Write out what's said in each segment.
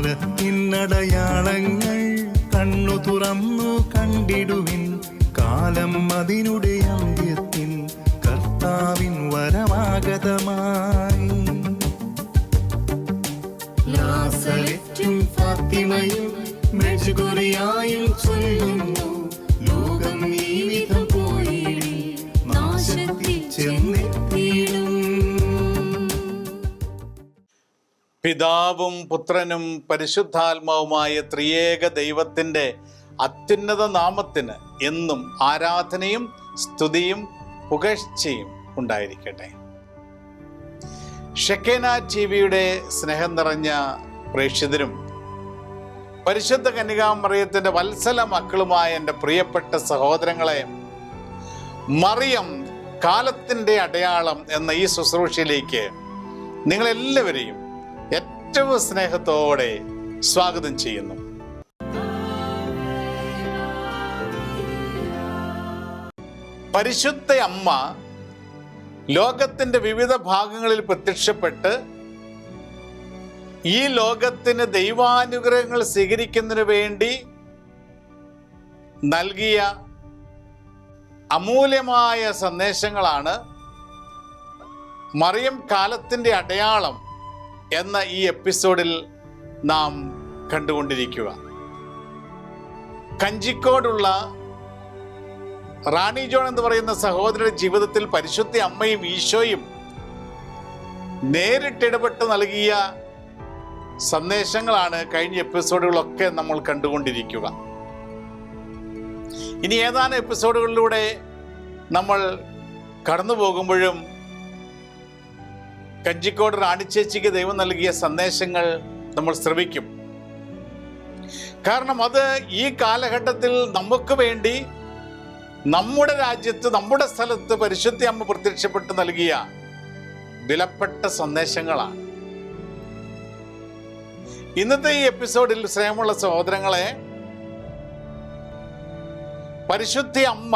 കാലത്തിനടയാളങ്ങൾ കണ്ണു തുറന്നു കണ്ടിടുവിൻ കാലം അതിനുടെ അന്ത്യത്തിൽ കർത്താവിൻ വരമാഗതമായി ും ഫാത്തിമയും ചൊല്ലുന്നു. ലോകം ഈ പിതാവും പുത്രനും പരിശുദ്ധാത്മാവുമായ ത്രിയേക ദൈവത്തിന്റെ അത്യുന്നത നാമത്തിന് എന്നും ആരാധനയും സ്തുതിയും പുകഴ്ചയും ഉണ്ടായിരിക്കട്ടെ. ഷെക്കേന ടി വിയുടെ സ്നേഹം നിറഞ്ഞ പ്രേക്ഷിതരും പരിശുദ്ധ കന്യകാമറിയത്തിന്റെ വത്സല മക്കളുമായ എന്റെ പ്രിയപ്പെട്ട സഹോദരങ്ങളെ മറിയം കാലത്തിന്റെ അടയാളം എന്ന ഈ ശുശ്രൂഷയിലേക്ക് നിങ്ങളെല്ലാവരെയും ഏറ്റവും സ്നേഹത്തോടെ സ്വാഗതം ചെയ്യുന്നു. പരിശുദ്ധ അമ്മ ലോകത്തിന്റെ വിവിധ ഭാഗങ്ങളിൽ പ്രത്യക്ഷപ്പെട്ട് ഈ ലോകത്തിന് ദൈവാനുഗ്രഹങ്ങൾ സ്വീകരിക്കുന്നതിന് വേണ്ടി നൽകിയ അമൂല്യമായ സന്ദേശങ്ങളാണ് മറിയം കാലത്തിന്റെ അടയാളം എന്ന ഈ എപ്പിസോഡിൽ നാം കണ്ടുകൊണ്ടിരിക്കുക. കഞ്ചിക്കോടുള്ള റാണി ജോൺ എന്ന് പറയുന്ന സഹോദരന്റെ ജീവിതത്തിൽ പരിശുദ്ധ അമ്മയും ഈശോയും നേരിട്ടിടപെട്ട് നൽകിയ സന്ദേശങ്ങളാണ് കഴിഞ്ഞ എപ്പിസോഡുകളൊക്കെ നമ്മൾ കണ്ടുകൊണ്ടിരിക്കുക. ഇനി ഏതാനും എപ്പിസോഡുകളിലൂടെ നമ്മൾ കടന്നു പോകുമ്പോഴും കഞ്ചിക്കോട് റാണിച്ചേച്ചിക്ക് ദൈവം നൽകിയ സന്ദേശങ്ങൾ നമ്മൾ ശ്രമിക്കും കാരണം അത് ഈ കാലഘട്ടത്തിൽ നമുക്ക് വേണ്ടി നമ്മുടെ രാജ്യത്ത് നമ്മുടെ സ്ഥലത്ത് പരിശുദ്ധി അമ്മ പ്രത്യക്ഷപ്പെട്ട് നൽകിയ വിലപ്പെട്ട സന്ദേശങ്ങളാണ്. ഇന്നത്തെ ഈ എപ്പിസോഡിൽ സ്നേഹമുള്ള സഹോദരങ്ങളെ പരിശുദ്ധി അമ്മ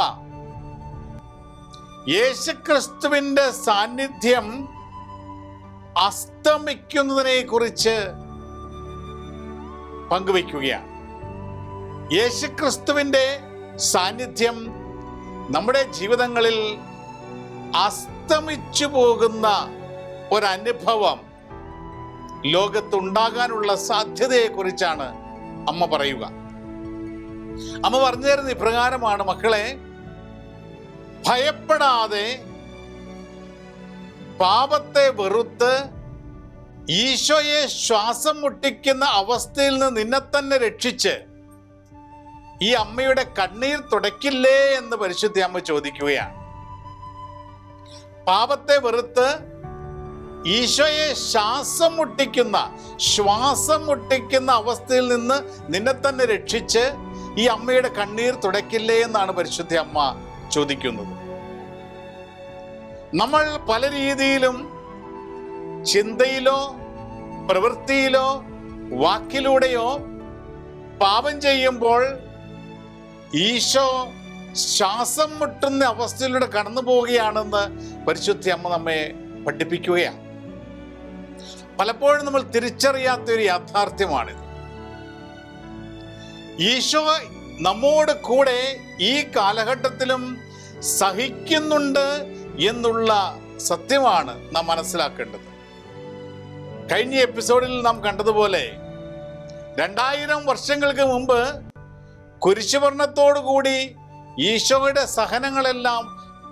യേശുക്രിസ്തുവിന്റെ സാന്നിധ്യം അസ്തമിക്കുന്നതിനെ കുറിച്ച് പങ്കുവയ്ക്കുകയാണ്. യേശുക്രിസ്തുവിന്റെ സാന്നിധ്യം നമ്മുടെ ജീവിതങ്ങളിൽ അസ്തമിച്ചു പോകുന്ന ഒരനുഭവം ലോകത്തുണ്ടാകാനുള്ള സാധ്യതയെക്കുറിച്ചാണ് അമ്മ പറയുക. അമ്മ പറഞ്ഞു തരുന്ന ഇപ്രകാരമാണ് മക്കളെ ഭയപ്പെടാതെ പാപത്തെ വെറുത്ത് ഈശോയെ ശ്വാസം മുട്ടിക്കുന്ന അവസ്ഥയിൽ നിന്ന് നിന്നെ തന്നെ രക്ഷിച്ച് ഈ അമ്മയുടെ കണ്ണീർ തുടയ്ക്കില്ലേ എന്ന് പരിശുദ്ധി അമ്മ ചോദിക്കുകയാണ്. പാപത്തെ വെറുത്ത് ഈശോയെ ശ്വാസം മുട്ടിക്കുന്ന ശ്വാസം മുട്ടിക്കുന്ന അവസ്ഥയിൽ നിന്ന് നിന്നെ തന്നെ രക്ഷിച്ച് ഈ അമ്മയുടെ കണ്ണീർ തുടയ്ക്കില്ലേ എന്നാണ് പരിശുദ്ധി അമ്മ ചോദിക്കുന്നത്. നമ്മൾ പല രീതിയിലും ചിന്തയിലോ പ്രവൃത്തിയിലോ വാക്കിലൂടെയോ പാപം ചെയ്യുമ്പോൾ ഈശോ ശ്വാസം മുട്ടുന്ന അവസ്ഥയിലൂടെ കടന്നു പോവുകയാണെന്ന് പരിശുദ്ധി അമ്മ നമ്മെ പഠിപ്പിക്കുകയാണ്. പലപ്പോഴും നമ്മൾ തിരിച്ചറിയാത്ത ഒരു യാഥാർത്ഥ്യമാണിത്. ഈശോ നമ്മോട് കൂടെ ഈ കാലഘട്ടത്തിലും സഹിക്കുന്നുണ്ട് എന്നുള്ള സത്യമാണ് നാം മനസ്സിലാക്കേണ്ടത്. കഴിഞ്ഞ എപ്പിസോഡിൽ നാം കണ്ടതുപോലെ രണ്ടായിരം വർഷങ്ങൾക്ക് മുമ്പ് കുരിശുവർണത്തോടു കൂടി ഈശോയുടെ സഹനങ്ങളെല്ലാം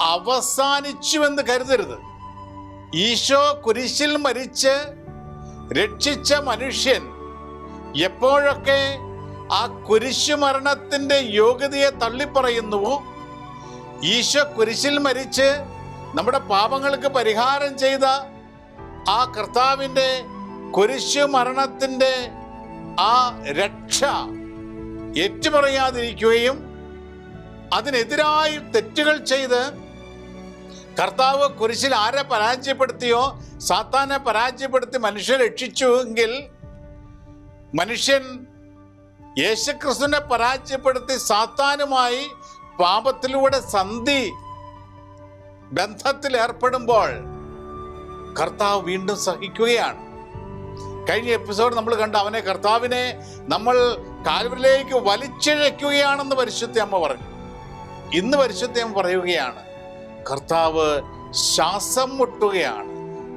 അവസാനിച്ചുവെന്ന് കരുതരുത്. ഈശോ കുരിശിൽ മരിച്ച് രക്ഷിച്ച മനുഷ്യൻ എപ്പോഴൊക്കെ ആ കുരിശു മരണത്തിന്റെ യോഗ്യതയെ തള്ളിപ്പറയുന്നുവോ? ഈശോ കുരിശിൽ മരിച്ച് നമ്മുടെ പാപങ്ങൾക്ക് പരിഹാരം ചെയ്ത ആ കർത്താവിന്റെ കുരിശു മരണത്തിന്റെ ആ രക്ഷ ഏറ്റുപറയാതിരിക്കുകയും അതിനെതിരായി തെറ്റുകൾ ചെയ്ത് കർത്താവ് കുരിശിൽ ആരെ പരാജയപ്പെടുത്തിയോ സാത്താനെ പരാജയപ്പെടുത്തി മനുഷ്യരെ രക്ഷിച്ചു എങ്കിൽ മനുഷ്യൻ യേശുക്രിസ്തുവിനെ പരാജയപ്പെടുത്തി സാത്താനുമായി പാപത്തിലൂടെ സന്ധി ബന്ധത്തിൽ ഏർപ്പെടുമ്പോൾ കർത്താവ് വീണ്ടും സഹിക്കുകയാണ്. കഴിഞ്ഞ എപ്പിസോഡ് നമ്മൾ കണ്ട അവനെ കർത്താവിനെ നമ്മൾ കാൽവരിലേക്ക് വലിച്ചിഴയ്ക്കുകയാണെന്ന് പരിശുദ്ധ അമ്മ പറഞ്ഞു. ഇന്ന് പരിശുദ്ധ അമ്മ പറയുകയാണ് കർത്താവ് ശ്വാസം മുട്ടുകയാണ്.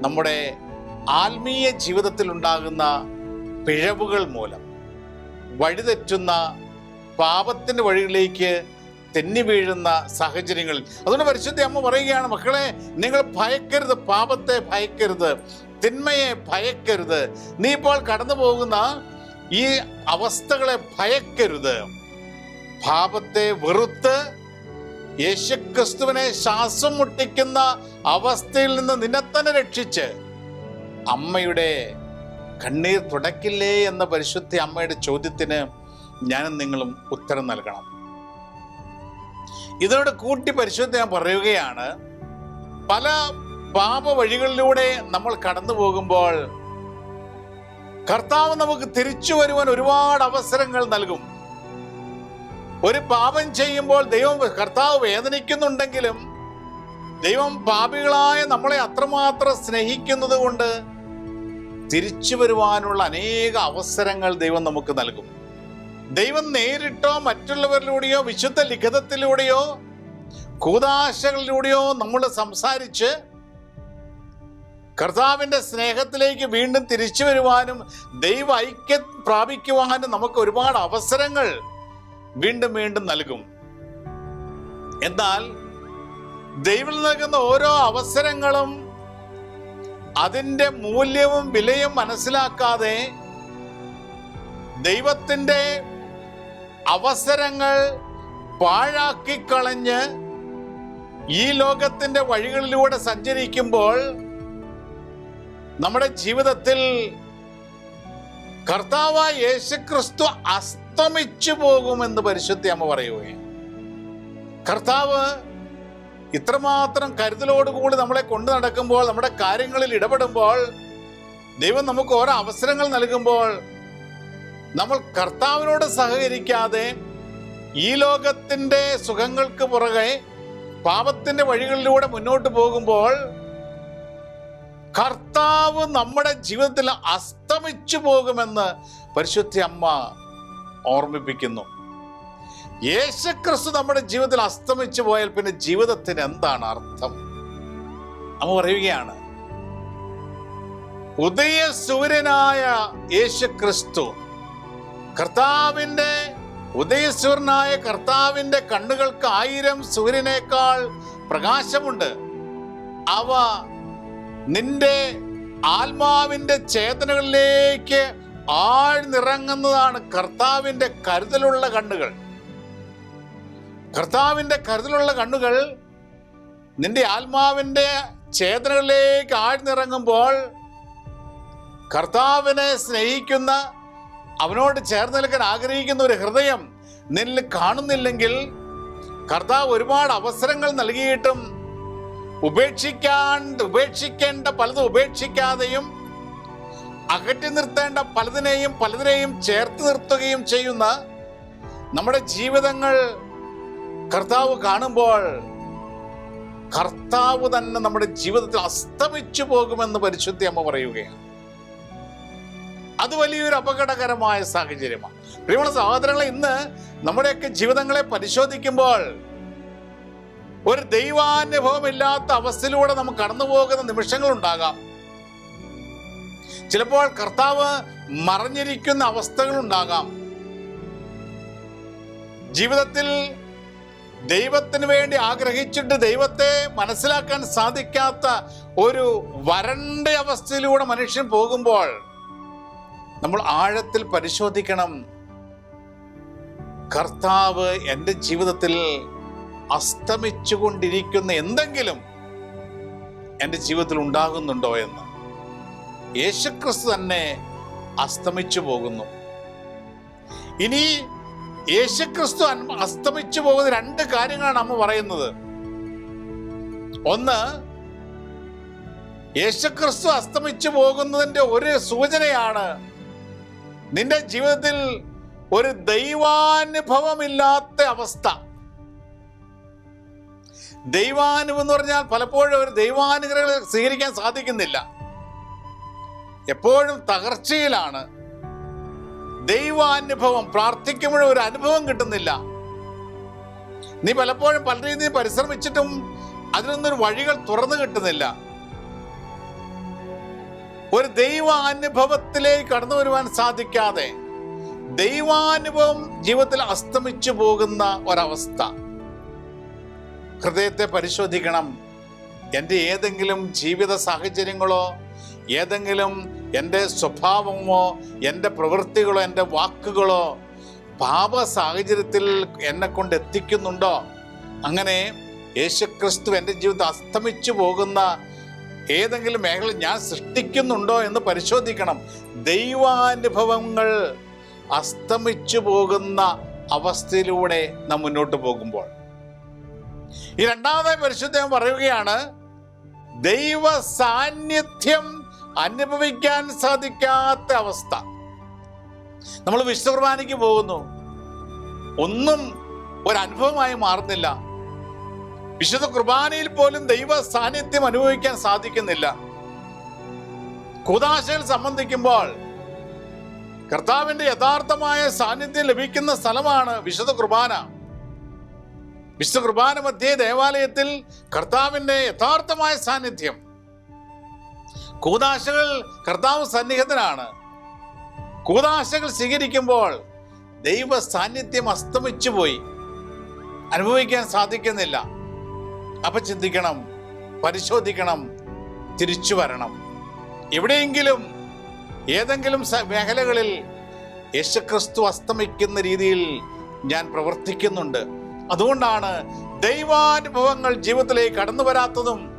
നമ്മുടെ ആത്മീയ ജീവിതത്തിൽ ഉണ്ടാകുന്ന പിഴവുകൾ മൂലം വഴിതെറ്റുന്ന പാപത്തിന്റെ വഴികളിലേക്ക് തെന്നി വീഴുന്ന സാഹചര്യങ്ങളിൽ. അതുകൊണ്ട് പരിശുദ്ധ അമ്മ പറയുകയാണ് മക്കളെ നിങ്ങൾ ഭയക്കരുത് പാപത്തെ ഭയക്കരുത് തിന്മയെ ഭയക്കരുത്. നീ ഇപ്പോൾ കടന്നു പോകുന്ന ഈ അവസ്ഥകളെ ഭയക്കരുത്. പാപത്തെ വെറുത്ത് യേശുക്രിസ്തുവിനെ ശ്വാസം മുട്ടിക്കുന്ന അവസ്ഥയിൽ നിന്ന് നിന്നെ തന്നെ രക്ഷിച്ച് അമ്മയുടെ കണ്ണീർ തുടക്കില്ലേ എന്ന പരിശുദ്ധ അമ്മയുടെ ചോദ്യത്തിന് ഞാനും നിങ്ങളും ഉത്തരം നൽകണം. ഇതോട് കൂട്ടി പരിശോധിച്ച് ഞാൻ പറയുകയാണ് പല പാപ വഴികളിലൂടെ നമ്മൾ കടന്നു പോകുമ്പോൾ കർത്താവ് നമുക്ക് തിരിച്ചു വരുവാൻ ഒരുപാട് അവസരങ്ങൾ നൽകും. ഒരു പാപം ചെയ്യുമ്പോൾ ദൈവം കർത്താവ് വേദനിക്കുന്നുണ്ടെങ്കിലും ദൈവം പാപികളായ നമ്മളെ അത്രമാത്രം സ്നേഹിക്കുന്നത് കൊണ്ട് തിരിച്ചു വരുവാനുള്ള അനേക അവസരങ്ങൾ ദൈവം നമുക്ക് നൽകും. ദൈവം നേരിട്ടോ മറ്റുള്ളവരിലൂടെയോ വിശുദ്ധ ലിഖിതത്തിലൂടെയോ കൂതാശകളിലൂടെയോ നമ്മൾ സംസാരിച്ച് കർത്താവിന്റെ സ്നേഹത്തിലേക്ക് വീണ്ടും തിരിച്ചു വരുവാനും ദൈവ ഐക്യം പ്രാപിക്കുവാനും നമുക്ക് ഒരുപാട് അവസരങ്ങൾ വീണ്ടും വീണ്ടും നൽകും. എന്നാൽ ദൈവം നൽകുന്ന ഓരോ അവസരങ്ങളും അതിന്റെ മൂല്യവും വിലയും മനസ്സിലാക്കാതെ ദൈവത്തിന്റെ അവസരങ്ങൾ പാഴാക്കിക്കളഞ്ഞ് ഈ ലോകത്തിന്റെ വഴികളിലൂടെ സഞ്ചരിക്കുമ്പോൾ നമ്മുടെ ജീവിതത്തിൽ കർത്താവായ യേശുക്രിസ്തു അസ്തമിച്ചു പോകുമെന്ന് പരിശുദ്ധി അമ്മ പറയുകയാണ്. കർത്താവ് ഇത്രമാത്രം കരുതലോടുകൂടി നമ്മളെ കൊണ്ടു നടക്കുമ്പോൾ നമ്മുടെ കാര്യങ്ങളിൽ ഇടപെടുമ്പോൾ ദൈവം നമുക്ക് ഓരോ അവസരങ്ങൾ നൽകുമ്പോൾ നമ്മൾ കർത്താവിനോട് സഹകരിക്കാതെ ഈ ലോകത്തിന്റെ സുഖങ്ങൾക്ക് പുറകെ പാപത്തിന്റെ വഴികളിലൂടെ മുന്നോട്ട് പോകുമ്പോൾ കർത്താവ് നമ്മുടെ ജീവിതത്തിൽ അസ്തമിച്ചു പോകുമെന്ന് പരിശുദ്ധി അമ്മ ഓർമ്മിപ്പിക്കുന്നു. യേശുക്രിസ്തു നമ്മുടെ ജീവിതത്തിൽ അസ്തമിച്ചു പോയാൽ പിന്നെ ജീവിതത്തിന് എന്താണ് അർത്ഥം? അമ്മ പറയുകയാണ് ഉദയ സൂര്യനായ യേശുക്രിസ്തു കർത്താവിന്റെ ഉദയസൂര്യനായ കർത്താവിന്റെ കണ്ണുകൾക്ക് ആയിരം സൂര്യനേക്കാൾ പ്രകാശമുണ്ട്. അവ നിന്റെ ആത്മാവിന്റെ ചേതനകളിലേക്ക് ആഴ്ന്നിറങ്ങുന്നതാണ് കർത്താവിന്റെ കരുതലുള്ള കണ്ണുകൾ. കർത്താവിന്റെ കരുതലുള്ള കണ്ണുകൾ നിന്റെ ആത്മാവിന്റെ ചേതനകളിലേക്ക് ആഴ്ന്നിറങ്ങുമ്പോൾ കർത്താവിനെ സ്നേഹിക്കുന്ന അവനോട് ചേർന്ന് നിൽക്കാൻ ആഗ്രഹിക്കുന്ന ഒരു ഹൃദയം നിന്നിൽ കാണുന്നില്ലെങ്കിൽ കർത്താവ് ഒരുപാട് അവസരങ്ങൾ നൽകിയിട്ടും ഉപേക്ഷിക്കാൻ ഉപേക്ഷിക്കേണ്ട പലതും ഉപേക്ഷിക്കാതെയും അകറ്റി നിർത്തേണ്ട പലതിനെയും പലതിനെയും ചേർത്ത് നിർത്തുകയും ചെയ്യുന്ന നമ്മുടെ ജീവിതങ്ങൾ കർത്താവ് കാണുമ്പോൾ കർത്താവ് തന്നെ നമ്മുടെ ജീവിതത്തിൽ അസ്തമിച്ചു പോകുമെന്ന് പരിശുദ്ധി അമ്മ പറയുകയാണ്. അത് വലിയൊരു അപകടകരമായ സാഹചര്യമാണ്. പ്രിയമുള്ള സഹോദരങ്ങളെ ഇന്ന് നമ്മുടെയൊക്കെ ജീവിതങ്ങളെ പരിശോധിക്കുമ്പോൾ ഒരു ദൈവാനുഭവമില്ലാത്ത അവസ്ഥയിലൂടെ നമുക്ക് കടന്നു പോകുന്ന നിമിഷങ്ങൾ ഉണ്ടാകാം ചിലപ്പോൾ കർത്താവ് മറഞ്ഞിരിക്കുന്ന അവസ്ഥകൾ ഉണ്ടാകാം ജീവിതത്തിൽ ദൈവത്തിന് വേണ്ടി ആഗ്രഹിച്ചിട്ട് ദൈവത്തെ മനസ്സിലാക്കാൻ സാധിക്കാത്ത ഒരു വരണ്ട അവസ്ഥയിലൂടെ മനുഷ്യൻ പോകുമ്പോൾ നമ്മൾ ആഴത്തിൽ പരിശോധിക്കണം. കർത്താവ് എന്റെ ജീവിതത്തിൽ അസ്തമിച്ചുകൊണ്ടിരിക്കുന്ന എന്തെങ്കിലും എന്റെ ജീവിതത്തിൽ ഉണ്ടാകുന്നുണ്ടോ എന്ന്. യേശുക്രിസ്തു തന്നെ അസ്തമിച്ചു പോകുന്നു. ഇനി യേശുക്രിസ്തു അസ്തമിച്ചു പോകുന്ന രണ്ട് കാര്യങ്ങളാണ് അമ്മ പറയുന്നത്. ഒന്ന് യേശുക്രിസ്തു അസ്തമിച്ചു പോകുന്നതിന്റെ ഒരു സൂചനയാണ് നിന്റെ ജീവിതത്തിൽ ഒരു ദൈവാനുഭവമില്ലാത്ത അവസ്ഥ. ദൈവാനുഭവം എന്ന് പറഞ്ഞാൽ പലപ്പോഴും ഒരു ദൈവാനുഗ്രഹങ്ങൾ സ്വീകരിക്കാൻ സാധിക്കുന്നില്ല. എപ്പോഴും തകർച്ചയിലാണ്. ദൈവാനുഭവം പ്രാർത്ഥിക്കുമ്പോഴും ഒരു അനുഭവം കിട്ടുന്നില്ല. നീ പലപ്പോഴും പല രീതിയിൽ പരിശ്രമിച്ചിട്ടും അതിനൊന്നും വഴികൾ തുറന്നു കിട്ടുന്നില്ല. ഒരു ദൈവ അനുഭവത്തിലേക്ക് കടന്നു വരുവാൻ സാധിക്കാതെ ദൈവാനുഭവം ജീവിതത്തിൽ അസ്തമിച്ചു പോകുന്ന ഒരവസ്ഥ. ഹൃദയത്തെ പരിശോധിക്കണം. എന്റെ ഏതെങ്കിലും ജീവിത സാഹചര്യങ്ങളോ ഏതെങ്കിലും എന്റെ സ്വഭാവമോ എന്റെ പ്രവൃത്തികളോ എന്റെ വാക്കുകളോ പാപ സാഹചര്യത്തിൽ എന്നെ കൊണ്ട് എത്തിക്കുന്നുണ്ടോ? അങ്ങനെ യേശുക്രിസ്തു എന്റെ ജീവിതം അസ്തമിച്ചു പോകുന്ന ഏതെങ്കിലും മേഖല ഞാൻ സൃഷ്ടിക്കുന്നുണ്ടോ എന്ന് പരിശോധിക്കണം. ദൈവാനുഭവങ്ങൾ അസ്തമിച്ചു പോകുന്ന അവസ്ഥയിലൂടെ നാം മുന്നോട്ട് പോകുമ്പോൾ. ഈ രണ്ടാമതായി പരിശുദ്ധം പറയുകയാണ് ദൈവ സാന്നിധ്യം അനുഭവിക്കാൻ സാധിക്കാത്ത അവസ്ഥ. നമ്മൾ വിശുദ്ധ പോകുന്നു. ഒന്നും ഒരനുഭവമായി മാറുന്നില്ല. വിശുദ്ധ കുർബാനയിൽ പോലും ദൈവ സാന്നിധ്യം അനുഭവിക്കാൻ സാധിക്കുന്നില്ല. കൂതാശയിൽ സംബന്ധിക്കുമ്പോൾ കർത്താവിന്റെ യഥാർത്ഥമായ സാന്നിധ്യം ലഭിക്കുന്ന സ്ഥലമാണ് വിശുദ്ധ കുർബാന. വിശുദ്ധ കുർബാന മധ്യേ ദേവാലയത്തിൽ കർത്താവിന്റെ യഥാർത്ഥമായ സാന്നിധ്യം. കൂതാശകൾ കർത്താവ് സന്നിഹിതനാണ്. കൂതാശകൾ സ്വീകരിക്കുമ്പോൾ ദൈവ സാന്നിധ്യം അസ്തമിച്ചു പോയി അനുഭവിക്കാൻ സാധിക്കുന്നില്ല. അപ്പൊ ചിന്തിക്കണം പരിശോധിക്കണം തിരിച്ചു വരണം. എവിടെയെങ്കിലും ഏതെങ്കിലും മേഖലകളിൽ യേശുക്രിസ്തു അസ്തമിക്കുന്ന രീതിയിൽ ഞാൻ പ്രവർത്തിക്കുന്നുണ്ട്. അതുകൊണ്ടാണ് ദൈവാനുഭവങ്ങൾ ജീവിതത്തിലേക്ക് കടന്നു വരാത്തതും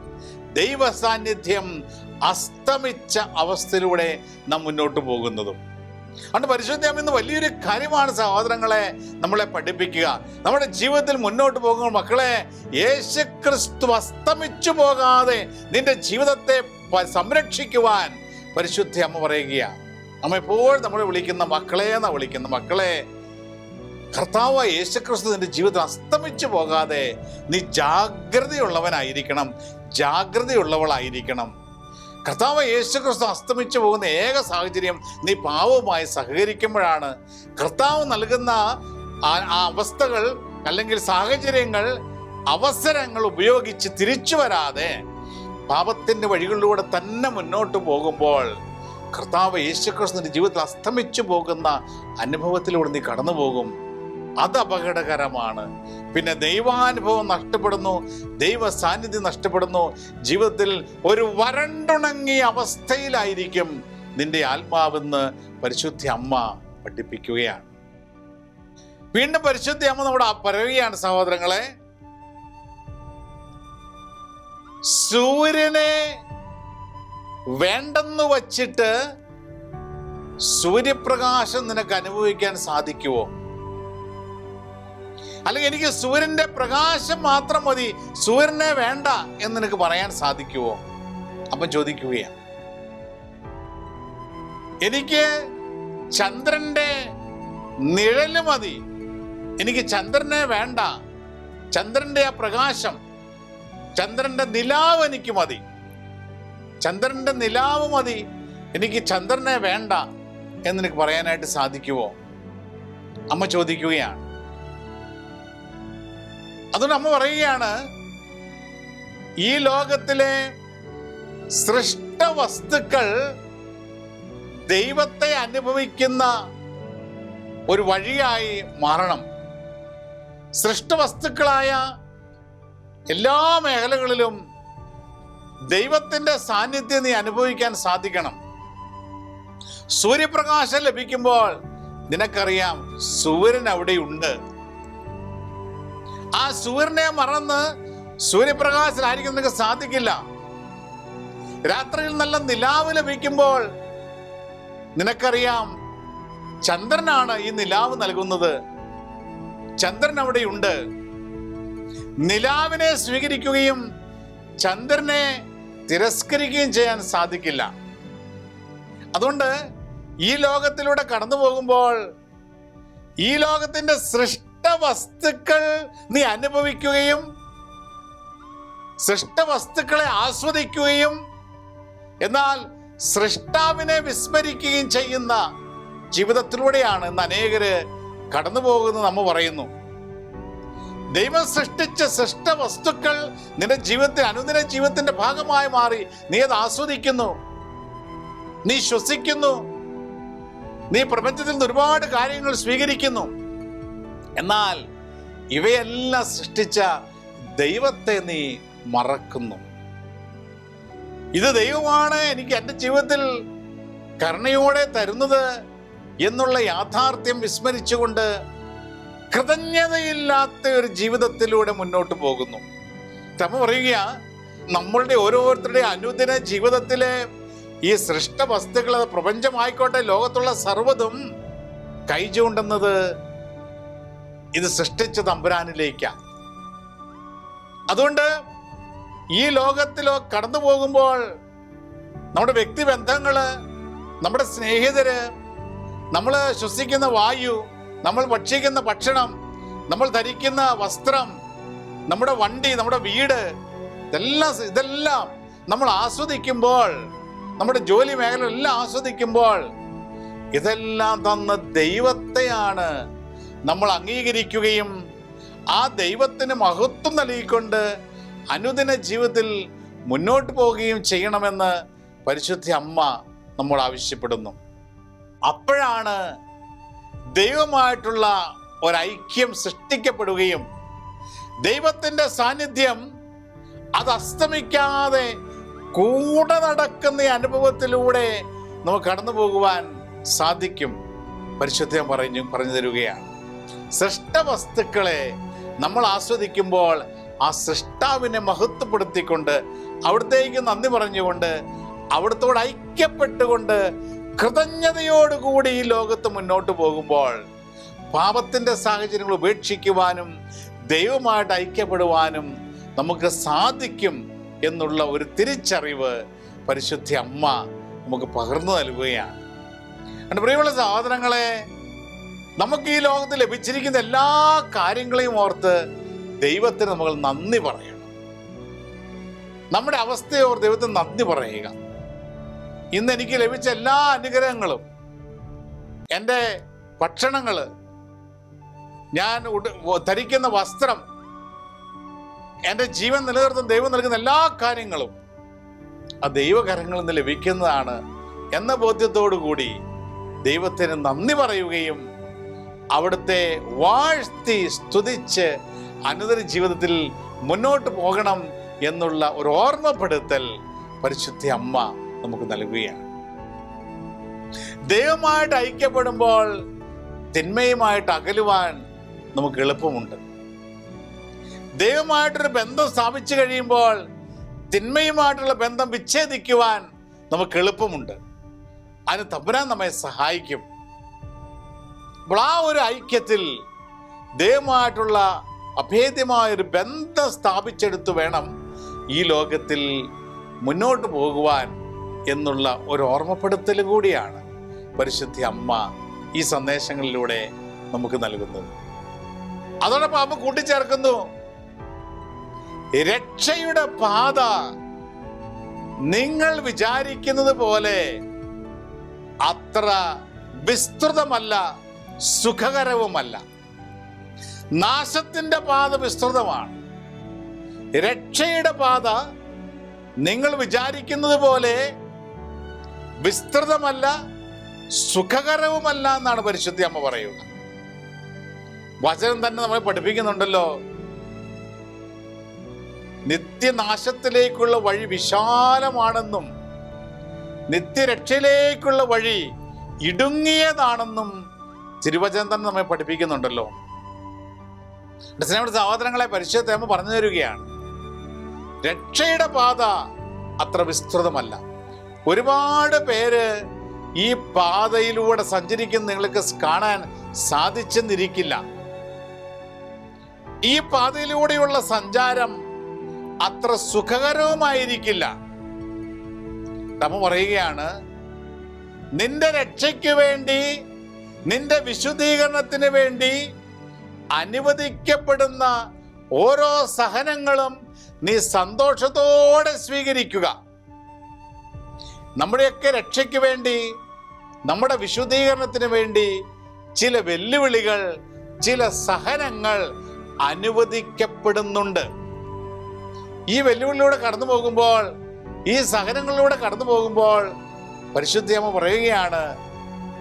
ദൈവ സാന്നിധ്യം അസ്തമിച്ച അവസ്ഥയിലൂടെ നാം മുന്നോട്ട് പോകുന്നതും. അതുകൊണ്ട് പരിശുദ്ധം ഇന്ന് വലിയൊരു കാര്യമാണ് സഹോദരങ്ങളെ നമ്മളെ പഠിപ്പിക്കുക. നമ്മുടെ ജീവിതത്തിൽ മുന്നോട്ട് പോകുമ്പോൾ മക്കളെ യേശു ക്രിസ്തു അസ്തമിച്ചു പോകാതെ നിന്റെ ജീവിതത്തെ സംരക്ഷിക്കുവാൻ പരിശുദ്ധ അമ്മ പറയുകയാണ് അമ്മ എപ്പോഴും നമ്മളെ വിളിക്കുന്ന മക്കളെ എന്നാ വിളിക്കുന്ന മക്കളെ കർത്താവ് യേശുക്രിസ്തു നിന്റെ ജീവിതം അസ്തമിച്ചു പോകാതെ നീ ജാഗ്രതയുള്ളവനായിരിക്കണം. ജാഗ്രതയുള്ളവളായിരിക്കണം. കർത്താവ് യേശു ക്രിസ്തു അസ്തമിച്ചു പോകുന്ന ഏക സാഹചര്യം നീ പാവവുമായി സഹകരിക്കുമ്പോഴാണ്. കർത്താവ് നൽകുന്ന ആ അവസ്ഥകൾ അല്ലെങ്കിൽ സാഹചര്യങ്ങൾ അവസരങ്ങൾ ഉപയോഗിച്ച് തിരിച്ചു വരാതെ പാപത്തിന്റെ വഴികളിലൂടെ തന്നെ മുന്നോട്ട് പോകുമ്പോൾ കർത്താവ് യേശുക്രിസ്തുവിന്റെ ജീവിതത്തിൽ അസ്തമിച്ചു പോകുന്ന അനുഭവത്തിലൂടെ നീ കടന്നു പോകും അത് അപകടകരമാണ്. പിന്നെ ദൈവാനുഭവം നഷ്ടപ്പെടുന്നു ദൈവ സാന്നിധ്യം നഷ്ടപ്പെടുന്നു. ജീവിതത്തിൽ ഒരു വരണ്ടുണങ്ങിയ അവസ്ഥയിലായിരിക്കും നിന്റെ ആത്മാവെന്ന് പരിശുദ്ധി അമ്മ പഠിപ്പിക്കുകയാണ്. വീണ്ടും പരിശുദ്ധി അമ്മ നമ്മുടെ പറയുകയാണ് സഹോദരങ്ങളെ സൂര്യനെ വേണ്ടെന്ന് വച്ചിട്ട് സൂര്യപ്രകാശം നിനക്ക് അനുഭവിക്കാൻ സാധിക്കുമോ അല്ലെങ്കിൽ എനിക്ക് സൂര്യന്റെ പ്രകാശം മാത്രം മതി സൂര്യനെ വേണ്ട എന്ന് നിനക്ക് പറയാൻ സാധിക്കുമോ അപ്പം ചോദിക്കുകയാണ്. എനിക്ക് ചന്ദ്രന്റെ നിഴൽ മതി. എനിക്ക് ചന്ദ്രനെ വേണ്ട. ചന്ദ്രന്റെ ആ പ്രകാശം ചന്ദ്രന്റെ നിലാവ് എനിക്ക് മതി. ചന്ദ്രന്റെ നിലാവ് മതി. എനിക്ക് ചന്ദ്രനെ വേണ്ട എന്ന് എനിക്ക് പറയാനായിട്ട് സാധിക്കുമോ അമ്മ ചോദിക്കുകയാണ്. അതുകൊണ്ട് അമ്മ പറയുകയാണ് ഈ ലോകത്തിലെ സൃഷ്ട വസ്തുക്കൾ ദൈവത്തെ അനുഭവിക്കുന്ന ഒരു വഴിയായി മാറണം. സൃഷ്ട വസ്തുക്കളായ എല്ലാ മേഖലകളിലും ദൈവത്തിന്റെ സാന്നിധ്യം നീ അനുഭവിക്കാൻ സാധിക്കണം. സൂര്യപ്രകാശം ലഭിക്കുമ്പോൾ നിനക്കറിയാം സൂര്യൻ അവിടെയുണ്ട്. ആ സൂര്യനെ മറന്ന് സൂര്യപ്രകാശനായിരിക്കും നിങ്ങൾക്ക് സാധിക്കില്ല. രാത്രിയിൽ നല്ല നിലാവ് ലഭിക്കുമ്പോൾ നിനക്കറിയാം ചന്ദ്രനാണ് ഈ നിലാവ് നൽകുന്നത്. ചന്ദ്രൻ അവിടെയുണ്ട്. നിലാവിനെ സ്വീകരിക്കുകയും ചന്ദ്രനെ തിരസ്കരിക്കുകയും ചെയ്യാൻ സാധിക്കില്ല. അതുകൊണ്ട് ഈ ലോകത്തിലൂടെ കടന്നു പോകുമ്പോൾ ഈ ലോകത്തിന്റെ സൃഷ്ട വസ്തുക്കൾ നീ അനുഭവിക്കുകയും സൃഷ്ട വസ്തുക്കളെ ആസ്വദിക്കുകയും എന്നാൽ സൃഷ്ടാവിനെ വിസ്മരിക്കുകയും ചെയ്യുന്ന ജീവിതത്തിലൂടെയാണ് ഇന്ന് അനേകര് കടന്നു പോകുന്നത് നമ്മൾ പറയുന്നു. ദൈവം സൃഷ്ടിച്ച സൃഷ്ട വസ്തുക്കൾ നിന്റെ ജീവിതത്തിൽ അനുദിന ജീവിതത്തിന്റെ ഭാഗമായി മാറി നീ അത് ആസ്വദിക്കുന്നു. നീ ശ്വസിക്കുന്നു. നീ പ്രപഞ്ചത്തിൽ നിന്ന് ഒരുപാട് കാര്യങ്ങൾ സ്വീകരിക്കുന്നു. എന്നാൽ ഇവയെല്ലാം സൃഷ്ടിച്ച ദൈവത്തെ നീ മറക്കുന്നു. ഇത് ദൈവമാണ് എനിക്ക് എന്റെ ജീവിതത്തിൽ കരുണയോടെ തരുന്നത് എന്നുള്ള യാഥാർത്ഥ്യം വിസ്മരിച്ചുകൊണ്ട് കൃതജ്ഞതയില്ലാത്ത ഒരു ജീവിതത്തിലൂടെ മുന്നോട്ട് പോകുന്നു. തമ്മ പറയുക നമ്മളുടെ ഓരോരുത്തരുടെ അനുദിന ജീവിതത്തിലെ ഈ സൃഷ്ട വസ്തുക്കൾ അത് പ്രപഞ്ചമായിക്കോട്ടെ ലോകത്തുള്ള സർവതും കൈചൂണ്ടുന്നത് ഇത് സൃഷ്ടിച്ച തമ്പുരാനിലേക്കാണ് അതുകൊണ്ട് ഈ ലോകത്തിലോ കടന്നു പോകുമ്പോൾ നമ്മുടെ വ്യക്തിബന്ധങ്ങൾ നമ്മുടെ സ്നേഹിതര് നമ്മൾ ശ്വസിക്കുന്ന വായു നമ്മൾ ഭക്ഷിക്കുന്ന ഭക്ഷണം നമ്മൾ ധരിക്കുന്ന വസ്ത്രം നമ്മുടെ വണ്ടി നമ്മുടെ വീട് ഇതെല്ലാം ഇതെല്ലാം നമ്മൾ ആസ്വദിക്കുമ്പോൾ നമ്മുടെ ജോലി മേഖല എല്ലാം ആസ്വദിക്കുമ്പോൾ ഇതെല്ലാം തന്ന ദൈവത്തെയാണ് നമ്മൾ അംഗീകരിക്കുകയും ആ ദൈവത്തിന് മഹത്വം നൽകിക്കൊണ്ട് അനുദിന ജീവിതത്തിൽ മുന്നോട്ട് പോവുകയും ചെയ്യണമെന്ന് പരിശുദ്ധ അമ്മ നമ്മൾ ആവശ്യപ്പെടുന്നു. അപ്പോഴാണ് ദൈവമായിട്ടുള്ള ഒരൈക്യം സൃഷ്ടിക്കപ്പെടുകയും ദൈവത്തിന്റെ സാന്നിധ്യം അത് അസ്തമിക്കാതെ കൂടെ നടക്കുന്ന അനുഭവത്തിലൂടെ നമുക്ക് കടന്നു പോകുവാൻ സാധിക്കും. പരിശുദ്ധം പറഞ്ഞു പറഞ്ഞു തരികയാണ്. സൃഷ്ടവസ്തുക്കളെ നമ്മൾ ആസ്വദിക്കുമ്പോൾ ആ സൃഷ്ടാവിനെ മഹത്വപ്പെടുത്തിക്കൊണ്ട് അവിടത്തേക്ക് നന്ദി പറഞ്ഞുകൊണ്ട് അവിടത്തോട് ഐക്യപ്പെട്ടുകൊണ്ട് കൃതജ്ഞതയോടുകൂടി ഈ ലോകത്ത് മുന്നോട്ട് പോകുമ്പോൾ പാപത്തിന്റെ സാഹചര്യങ്ങൾ ഉപേക്ഷിക്കുവാനും ദൈവമായിട്ട് ഐക്യപ്പെടുവാനും നമുക്ക് സാധിക്കും എന്നുള്ള ഒരു തിരിച്ചറിവ് പരിശുദ്ധി അമ്മ നമുക്ക് പകർന്നു നൽകുകയാണ്. എന്റെ പ്രിയമുള്ള സഹോദരങ്ങളെ നമുക്ക് ഈ ലോകത്ത് ലഭിച്ചിരിക്കുന്ന എല്ലാ കാര്യങ്ങളെയും ഓർത്ത് ദൈവത്തിന് നമ്മൾ നന്ദി പറയണം. നമ്മുടെ അവസ്ഥയെ ഓർത്ത് ദൈവത്തിന് നന്ദി പറയുക. ഇന്ന് എനിക്ക് ലഭിച്ച എല്ലാ അനുഗ്രഹങ്ങളും എന്റെ ഭക്ഷണങ്ങൾ ഞാൻ ധരിക്കുന്ന വസ്ത്രം എന്റെ ജീവൻ നിലനിർത്തുന്ന ദൈവം നൽകുന്ന എല്ലാ കാര്യങ്ങളും ആ ദൈവകരങ്ങളിൽ നിന്ന് ലഭിക്കുന്നതാണ് എന്ന ബോധ്യത്തോടു കൂടി ദൈവത്തിന് നന്ദി പറയുകയും അവിടുത്തെ വാഴ്ത്തി സ്തുതിച്ച് അനുദിന ജീവിതത്തിൽ മുന്നോട്ട് പോകണം എന്നുള്ള ഒരു ഓർമ്മപ്പെടുത്തൽ പരിശുദ്ധ അമ്മ നമുക്ക് നൽകുകയാണ്. ദൈവമായിട്ട് ഐക്യപ്പെടുമ്പോൾ തിന്മയുമായിട്ട് അകലുവാൻ നമുക്ക് എളുപ്പമുണ്ട്. ദൈവമായിട്ടൊരു ബന്ധം സ്ഥാപിച്ചു കഴിയുമ്പോൾ തിന്മയുമായിട്ടുള്ള ബന്ധം വിച്ഛേദിക്കുവാൻ നമുക്ക് എളുപ്പമുണ്ട്. അതിന് തമ്പുരാൻ നമ്മെ സഹായിക്കും. അപ്പോൾ ആ ഒരു ഐക്യത്തിൽ ദൈവമായിട്ടുള്ള അഭേദ്യമായ ഒരു ബന്ധം സ്ഥാപിച്ചെടുത്ത് വേണം ഈ ലോകത്തിൽ മുന്നോട്ട് പോകുവാൻ എന്നുള്ള ഒരു ഓർമ്മപ്പെടുത്തൽ കൂടിയാണ് പരിശുദ്ധി അമ്മ ഈ സന്ദേശങ്ങളിലൂടെ നമുക്ക് നൽകുന്നത്. അതോടൊപ്പം അമ്മ കൂട്ടിച്ചേർക്കുന്നു. രക്ഷയുടെ പാത നിങ്ങൾ വിചാരിക്കുന്നത് പോലെ അത്ര വിസ്തൃതമല്ല സുഖകരവുമല്ല. നാശത്തിന്റെ പാത വിസ്തൃതമാണ്. രക്ഷയുടെ പാത നിങ്ങൾ വിചാരിക്കുന്നത് പോലെ വിസ്തൃതമല്ല സുഖകരവുമല്ല എന്നാണ് പരിശുദ്ധി അമ്മ പറയുക വചനം തന്നെ നമ്മളെ പഠിപ്പിക്കുന്നുണ്ടല്ലോ. നിത്യനാശത്തിലേക്കുള്ള വഴി വിശാലമാണെന്നും നിത്യരക്ഷയിലേക്കുള്ള വഴി ഇടുങ്ങിയതാണെന്നും തിരുവചനം തന്നെ നമ്മെ പഠിപ്പിക്കുന്നുണ്ടല്ലോ. സ്നേഹമുള്ള സഹോദരങ്ങളെ പരിശുദ്ധ പറഞ്ഞു തരികയാണ്. രക്ഷയുടെ പാത അത്ര വിസ്തൃതമല്ല. ഒരുപാട് പേര് ഈ പാതയിലൂടെ സഞ്ചരിക്കുന്ന നിങ്ങൾക്ക് കാണാൻ സാധിച്ചെന്നിരിക്കില്ല. ഈ പാതയിലൂടെയുള്ള സഞ്ചാരം അത്ര സുഖകരവുമായിരിക്കില്ല. നമ്മ പറയുകയാണ് നിന്റെ രക്ഷയ്ക്ക് വേണ്ടി നിന്റെ വിശുദ്ധീകരണത്തിന് വേണ്ടി അനുവദിക്കപ്പെടുന്ന ഓരോ സഹനങ്ങളും നീ സന്തോഷത്തോടെ സ്വീകരിക്കുക. നമ്മുടെയൊക്കെ രക്ഷയ്ക്ക് വേണ്ടി നമ്മുടെ വിശുദ്ധീകരണത്തിന് വേണ്ടി ചില വെല്ലുവിളികൾ ചില സഹനങ്ങൾ അനുവദിക്കപ്പെടുന്നുണ്ട്. ഈ വെല്ലുവിളിയിലൂടെ കടന്നു പോകുമ്പോൾ ഈ സഹനങ്ങളിലൂടെ കടന്നു പോകുമ്പോൾ പരിശുദ്ധിയമ്മ പറയുകയാണ്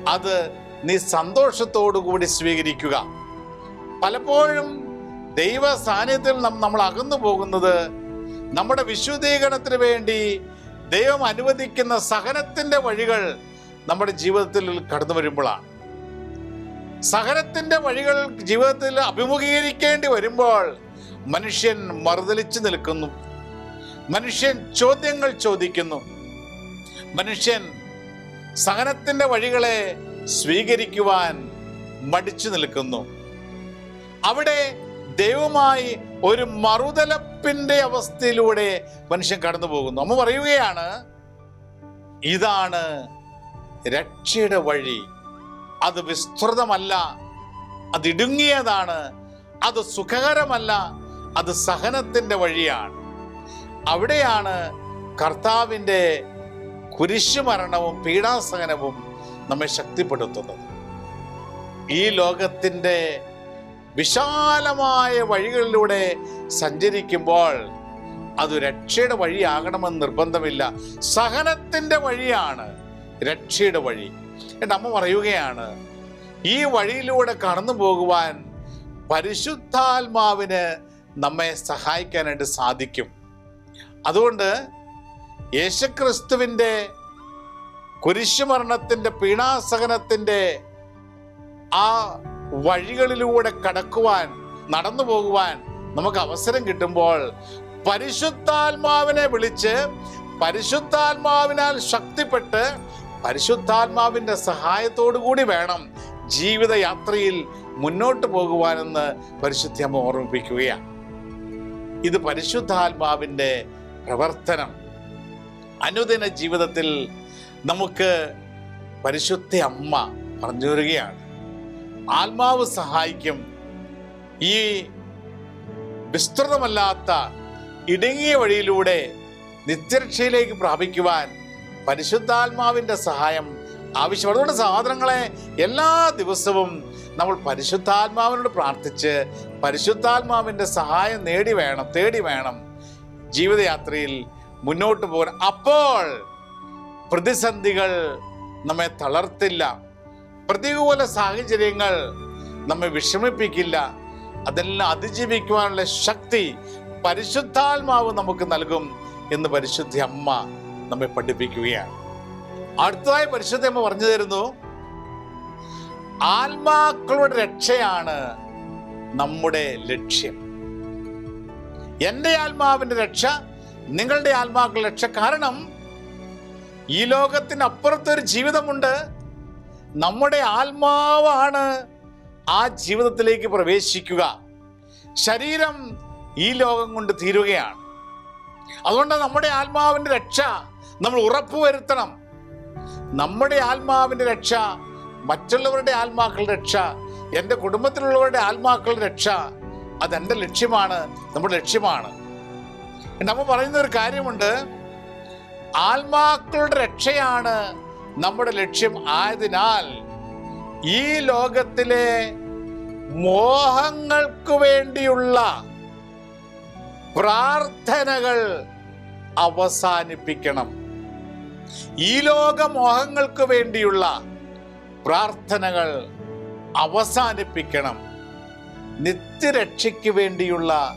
അത് നീ സന്തോഷത്തോടു കൂടി സ്വീകരിക്കുക. പലപ്പോഴും ദൈവ സാന്നിധ്യത്തിൽ നമ്മൾ അകന്നു പോകുന്നത് നമ്മുടെ വിശുദ്ധീകരണത്തിന് വേണ്ടി ദൈവം അനുവദിക്കുന്ന സഹനത്തിന്റെ വഴികൾ നമ്മുടെ ജീവിതത്തിൽ കടന്നു വരുമ്പോഴാണ് സഹനത്തിന്റെ വഴികൾ ജീവിതത്തിൽ അഭിമുഖീകരിക്കേണ്ടി വരുമ്പോൾ മനുഷ്യൻ മറുതലിച്ചു നിൽക്കുന്നു. മനുഷ്യൻ ചോദ്യങ്ങൾ ചോദിക്കുന്നു. മനുഷ്യൻ സഹനത്തിന്റെ വഴികളെ സ്വീകരിക്കുവാൻ മടിച്ചു നിൽക്കുന്നു. അവിടെ ദൈവമായി ഒരു മറുതലപ്പിന്റെ അവസ്ഥയിലൂടെ മനുഷ്യൻ കടന്നു പോകുന്നു അമ്മ പറയുകയാണ് ഇതാണ് രക്ഷയുടെ വഴി. അത് വിസ്തൃതമല്ല അത് ഇടുങ്ങിയതാണ് അത് സുഖകരമല്ല അത് സഹനത്തിന്റെ വഴിയാണ്. അവിടെയാണ് കർത്താവിന്റെ കുരിശുമരണവും പീഡാസഹനവും നമ്മെ ശക്തിപ്പെടുത്തുന്നത്. ഈ ലോകത്തിന്റെ വിശാലമായ വഴികളിലൂടെ സഞ്ചരിക്കുമ്പോൾ അത് രക്ഷയുടെ വഴിയാകണമെന്ന് നിർബന്ധമില്ല. സഹനത്തിന്റെ വഴിയാണ് രക്ഷയുടെ വഴി. എന്റെ അമ്മ പറയുകയാണ് ഈ വഴിയിലൂടെ കടന്നു പോകുവാൻ പരിശുദ്ധാത്മാവിന് നമ്മെ സഹായിക്കാനായിട്ട് സാധിക്കും. അതുകൊണ്ട് യേശുക്രിസ്തുവിന്റെ കുരിശുമരണത്തിന്റെ പീണാസഹനത്തിന്റെ ആ വഴികളിലൂടെ കടക്കുവാൻ നടന്നു പോകുവാൻ നമുക്ക് അവസരം കിട്ടുമ്പോൾ പരിശുദ്ധാത്മാവിനെ വിളിച്ച് പരിശുദ്ധാത്മാവിനാൽ ശക്തിപ്പെട്ട് പരിശുദ്ധാത്മാവിന്റെ സഹായത്തോടു കൂടി വേണം ജീവിതയാത്രയിൽ മുന്നോട്ട് പോകുവാനെന്ന് പരിശുദ്ധമ്മ ഓർമ്മിപ്പിക്കുകയാണ്. ഇത് പരിശുദ്ധാത്മാവിന്റെ പ്രവർത്തനം. അനുദിന ജീവിതത്തിൽ നമുക്ക് പരിശുദ്ധ അമ്മ പറഞ്ഞു തരികയാണ്. ആത്മാവ് സഹായിക്കും. ഈ വിസ്തൃതമല്ലാത്ത ഇടുങ്ങിയ വഴിയിലൂടെ നിത്യരക്ഷയിലേക്ക് പ്രാപിക്കുവാൻ പരിശുദ്ധാത്മാവിന്റെ സഹായം ആവശ്യമാണ്. അതുകൊണ്ട് സഹോദരങ്ങളെ എല്ലാ ദിവസവും നമ്മൾ പരിശുദ്ധാത്മാവിനോട് പ്രാർത്ഥിച്ച് പരിശുദ്ധാത്മാവിന്റെ സഹായം നേടി വേണം തേടി വേണം. ജീവിതയാത്രയിൽ മുന്നോട്ട് പോകാൻ. അപ്പോൾ പ്രതിസന്ധികൾ നമ്മെ തളർത്തില്ല. പ്രതികൂല സാഹചര്യങ്ങൾ നമ്മെ വിഷമിപ്പിക്കില്ല. അതെല്ലാം അതിജീവിക്കുവാനുള്ള ശക്തി പരിശുദ്ധാത്മാവ് നമുക്ക് നൽകും എന്ന് പരിശുദ്ധ അമ്മ നമ്മെ പഠിപ്പിക്കുകയാണ്. അടുത്തതായി പരിശുദ്ധ അമ്മ പറഞ്ഞു തരുന്നു ആത്മാക്കളുടെ രക്ഷയാണ് നമ്മുടെ ലക്ഷ്യം. എന്റെ ആത്മാവിന്റെ രക്ഷ നിങ്ങളുടെ ആത്മാക്കളുടെ രക്ഷ. കാരണം ഈ ലോകത്തിന് അപ്പുറത്തൊരു ജീവിതമുണ്ട്. നമ്മുടെ ആത്മാവാണ് ആ ജീവിതത്തിലേക്ക് പ്രവേശിക്കുക. ശരീരം ഈ ലോകം കൊണ്ട് തീരുകയാണ്. അതുകൊണ്ട് നമ്മുടെ ആത്മാവിന്റെ രക്ഷ നമ്മൾ ഉറപ്പുവരുത്തണം നമ്മുടെ ആത്മാവിന്റെ രക്ഷ മറ്റുള്ളവരുടെ ആത്മാക്കളുടെ രക്ഷ എന്റെ കുടുംബത്തിലുള്ളവരുടെ ആത്മാക്കളുടെ രക്ഷ അതെന്റെ ലക്ഷ്യമാണ് നമ്മുടെ ലക്ഷ്യമാണ്. നമ്മൾ പറയുന്ന ഒരു കാര്യമുണ്ട്. ആത്മാക്കളുടെ രക്ഷയാണ് നമ്മുടെ ലക്ഷ്യം ആയതിനാൽ ഈ ലോകത്തിലെ മോഹങ്ങൾക്ക് വേണ്ടിയുള്ള പ്രാർത്ഥനകൾ അവസാനിപ്പിക്കണം. ഈ ലോക മോഹങ്ങൾക്ക് വേണ്ടിയുള്ള പ്രാർത്ഥനകൾ അവസാനിപ്പിക്കണം. നിത്യരക്ഷയ്ക്ക് വേണ്ടിയുള്ള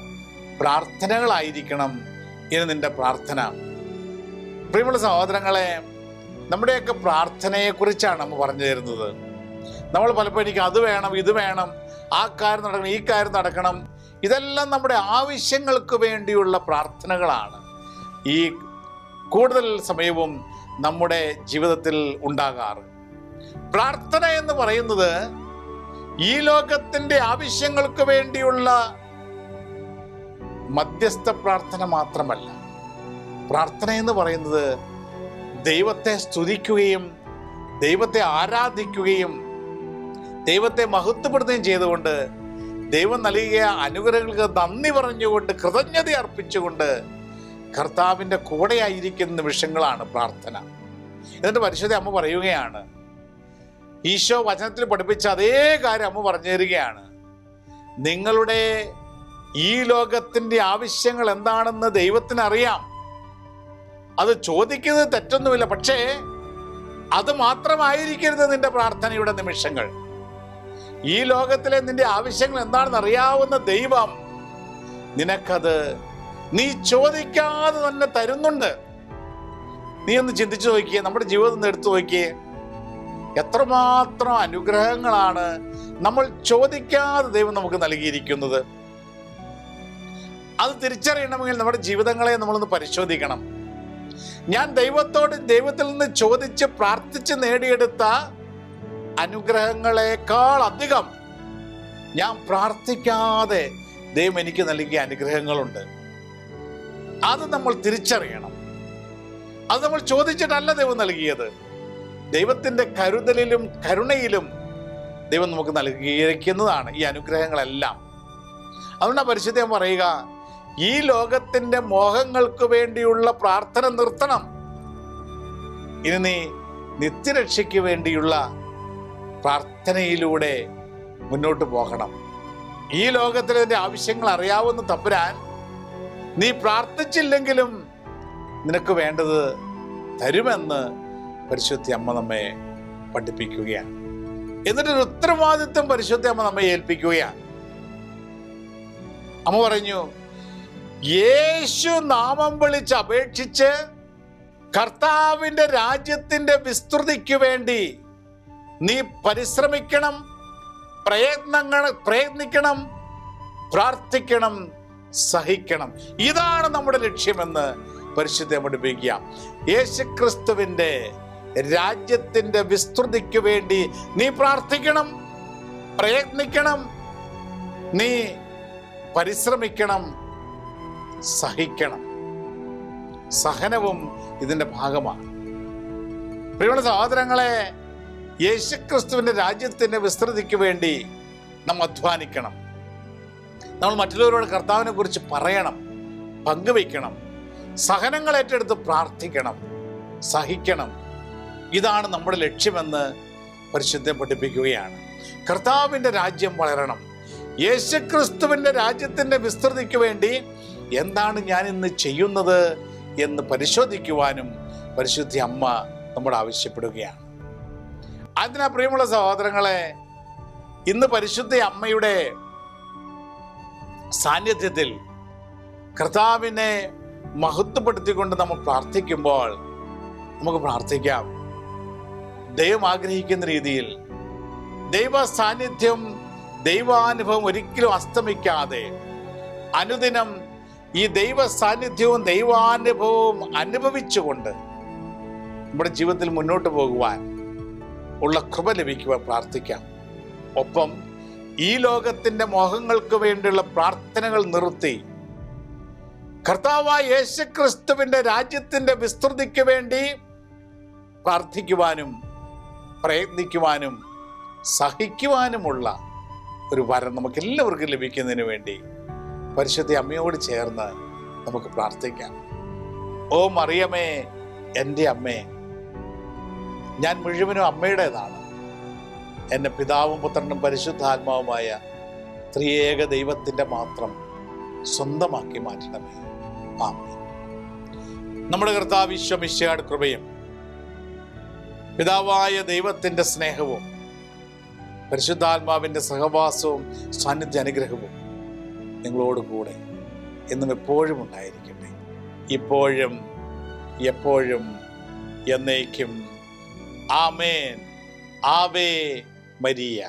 പ്രാർത്ഥനകളായിരിക്കണം എന്ന് നിന്റെ പ്രാർത്ഥന. പ്രിയമുള്ള സഹോദരങ്ങളെ നമ്മുടെയൊക്കെ പ്രാർത്ഥനയെക്കുറിച്ചാണ് നമ്മൾ പറഞ്ഞു തരുന്നത്. നമ്മൾ പലപ്പോഴും എനിക്ക് അത് വേണം ഇത് വേണം ആ കാര്യം നടക്കണം ഈ കാര്യം നടക്കണം. ഇതെല്ലാം നമ്മുടെ ആവശ്യങ്ങൾക്ക് വേണ്ടിയുള്ള പ്രാർത്ഥനകളാണ്. ഈ കൂടുതൽ സമയവും നമ്മുടെ ജീവിതത്തിൽ ഉണ്ടാകാറ്. പ്രാർത്ഥന എന്ന് പറയുന്നത് ഈ ലോകത്തിന്റെ ആവശ്യങ്ങൾക്ക് വേണ്ടിയുള്ള മധ്യസ്ഥ പ്രാർത്ഥന മാത്രമല്ല. പ്രാർത്ഥന എന്ന് പറയുന്നത് ദൈവത്തെ സ്തുതിക്കുകയും ദൈവത്തെ ആരാധിക്കുകയും ദൈവത്തെ മഹത്വപ്പെടുത്തുകയും ചെയ്തുകൊണ്ട് ദൈവം നൽകിയ അനുഗ്രഹങ്ങൾക്ക് നന്ദി പറഞ്ഞുകൊണ്ട് കൃതജ്ഞത അർപ്പിച്ചുകൊണ്ട് കർത്താവിന്റെ കൂടെയായിരിക്കുന്ന നിമിഷങ്ങളാണ് പ്രാർത്ഥന. എന്നിട്ട് പരിശുദ്ധ അമ്മ പറയുകയാണ് ഈശോ വചനത്തിൽ പഠിപ്പിച്ച അതേ കാര്യം അമ്മ പറഞ്ഞു തരികയാണ്. നിങ്ങളുടെ ഈ ലോകത്തിന്റെ ആവശ്യങ്ങൾ എന്താണെന്ന് ദൈവത്തിന് അറിയാം അത് ചോദിക്കുന്നത് തെറ്റൊന്നുമില്ല പക്ഷേ അത് മാത്രമായിരിക്കരുത് നിന്റെ പ്രാർത്ഥനയുടെ നിമിഷങ്ങൾ. ഈ ലോകത്തിലെ നിന്റെ ആവശ്യങ്ങൾ എന്താണെന്ന് അറിയാവുന്ന ദൈവം നിനക്കത് നീ ചോദിക്കാതെ തന്നെ തരുന്നുണ്ട്. നീ ഒന്ന് ചിന്തിച്ചു നോക്കിയേ നമ്മുടെ ജീവിതം ഒന്ന് എടുത്തു നോക്കിയേ. എത്രമാത്രം അനുഗ്രഹങ്ങളാണ് നമ്മൾ ചോദിക്കാതെ ദൈവം നമുക്ക് നൽകിയിരിക്കുന്നത്. അത് തിരിച്ചറിയണമെങ്കിൽ നമ്മുടെ ജീവിതങ്ങളെ നമ്മളൊന്ന് പരിശോധിക്കണം. ഞാൻ ദൈവത്തോട് ദൈവത്തിൽ നിന്ന് ചോദിച്ച് പ്രാർത്ഥിച്ച് നേടിയെടുത്ത അനുഗ്രഹങ്ങളെക്കാൾ അധികം ഞാൻ പ്രാർത്ഥിക്കാതെ ദൈവം എനിക്ക് നൽകിയ അനുഗ്രഹങ്ങളുണ്ട്. അത് നമ്മൾ തിരിച്ചറിയണം. അത് നമ്മൾ ചോദിച്ചിട്ടല്ല ദൈവം നൽകിയത്. ദൈവത്തിന്റെ കരുതലിലും കരുണയിലും ദൈവം നമുക്ക് നൽകിയിരിക്കുന്നതാണ് ഈ അനുഗ്രഹങ്ങളെല്ലാം. അതുകൊണ്ടാണ് പരിശുദ്ധം പറയുക ഈ ലോകത്തിന്റെ മോഹങ്ങൾക്ക് വേണ്ടിയുള്ള പ്രാർത്ഥന നിർത്തണം. ഇനി നീ നിത്യരക്ഷയ്ക്ക് വേണ്ടിയുള്ള പ്രാർത്ഥനയിലൂടെ മുന്നോട്ട് പോകണം. ഈ ലോകത്തിലെ ആവശ്യങ്ങൾ അറിയാവുന്ന തമ്പുരാൻ നീ പ്രാർത്ഥിച്ചില്ലെങ്കിലും നിനക്ക് വേണ്ടത് തരുമെന്ന് പരിശുദ്ധി അമ്മ നമ്മെ പഠിപ്പിക്കുകയാണ്. എന്നിട്ടൊരു ഉത്തരവാദിത്വം പരിശുദ്ധി അമ്മ നമ്മെ ഏൽപ്പിക്കുകയാണ്. അമ്മ പറഞ്ഞു യേശു നാമം വിളിച്ച് അപേക്ഷിച്ച് കർത്താവിന്റെ രാജ്യത്തിന്റെ വിസ്തൃതിക്ക് വേണ്ടി നീ പരിശ്രമിക്കണം പ്രയത്നങ്ങൾ പ്രയത്നിക്കണം പ്രാർത്ഥിക്കണം സഹിക്കണം. ഇതാണ് നമ്മുടെ ലക്ഷ്യമെന്ന് പരിശുദ്ധ പഠിപ്പിക്കുക യേശുക്രിസ്തുവിന്റെ രാജ്യത്തിന്റെ വിസ്തൃതിക്ക് വേണ്ടി നീ പ്രാർത്ഥിക്കണം പ്രയത്നിക്കണം നീ പരിശ്രമിക്കണം സഹിക്കണം. സഹനവും ഇതിന്റെ ഭാഗമാണ്. പ്രിയമുള്ള സഹോദരങ്ങളെ യേശുക്രിസ്തുവിന്റെ രാജ്യത്തിന്റെ വിസ്തൃതിക്ക് വേണ്ടി നാം അധ്വാനിക്കണം. നമ്മൾ മറ്റുള്ളവരോട് കർത്താവിനെ കുറിച്ച് പറയണം പങ്കുവയ്ക്കണം സഹനങ്ങൾ ഏറ്റെടുത്ത് പ്രാർത്ഥിക്കണം സഹിക്കണം. ഇതാണ് നമ്മുടെ ലക്ഷ്യമെന്ന് പരിശുദ്ധം പഠിപ്പിക്കുകയാണ്. കർത്താവിന്റെ രാജ്യം വളരണം. യേശുക്രിസ്തുവിന്റെ രാജ്യത്തിന്റെ വിസ്തൃതിക്ക് വേണ്ടി എന്താണ് ഞാൻ ഇന്ന് ചെയ്യുന്നത് എന്ന് പരിശോധിക്കുവാനും പരിശുദ്ധി അമ്മ നമ്മോട് ആവശ്യപ്പെടുകയാണ്. അതിനാ പ്രിയമുള്ള സഹോദരങ്ങളെ ഇന്ന് പരിശുദ്ധ അമ്മയുടെ സാന്നിധ്യത്തിൽ കർത്താവിനെ മഹത്വപ്പെടുത്തിക്കൊണ്ട് നമ്മൾ പ്രാർത്ഥിക്കുമ്പോൾ നമുക്ക് പ്രാർത്ഥിക്കാം. ദൈവം ആഗ്രഹിക്കുന്ന രീതിയിൽ ദൈവ സാന്നിധ്യം ദൈവാനുഭവം ഒരിക്കലും അസ്തമിക്കാതെ അനുദിനം ഈ ദൈവ സാന്നിധ്യവും ദൈവാനുഭവവും അനുഭവിച്ചുകൊണ്ട് നമ്മുടെ ജീവിതത്തിൽ മുന്നോട്ട് പോകുവാൻ ഉള്ള കൃപ ലഭിക്കുവാൻ പ്രാർത്ഥിക്കാം. ഒപ്പം ഈ ലോകത്തിന്റെ മോഹങ്ങൾക്ക് വേണ്ടിയുള്ള പ്രാർത്ഥനകൾ നിർത്തി കർത്താവായ യേശുക്രിസ്തുവിന്റെ രാജ്യത്തിന്റെ വിസ്തൃതിക്ക് വേണ്ടി പ്രാർത്ഥിക്കുവാനും പ്രയത്നിക്കുവാനും സഹിക്കുവാനുമുള്ള ഒരു വരം നമുക്ക് എല്ലാവർക്കും ലഭിക്കുന്നതിന് വേണ്ടി പരിശുദ്ധ അമ്മയോട് ചേർന്ന് നമുക്ക് പ്രാർത്ഥിക്കാം. ഓ മറിയമേ എന്റെ അമ്മേ ഞാൻ മുഴുവനും അമ്മയുടേതാണ്. എന്നെ പിതാവും പുത്രനും പരിശുദ്ധാത്മാവുമായ ത്രിയേക ദൈവത്തിന്റെ മാത്രം സ്വന്തമാക്കി മാറ്റണമേ. ആമേ നമ്മുടെ കർത്താവ് വിശ്വമിശ്യാട് കൃപയും പിതാവായ ദൈവത്തിന്റെ സ്നേഹവും പരിശുദ്ധാത്മാവിന്റെ സഹവാസവും സാന്നിധ്യ അനുഗ്രഹവും നിങ്ങളോട് കൂടെ എന്നും എപ്പോഴും ഉണ്ടായിരിക്കട്ടെ. ഇപ്പോഴും എപ്പോഴും എന്നേക്കും. ആമേൻ. ആവേ മരിയ.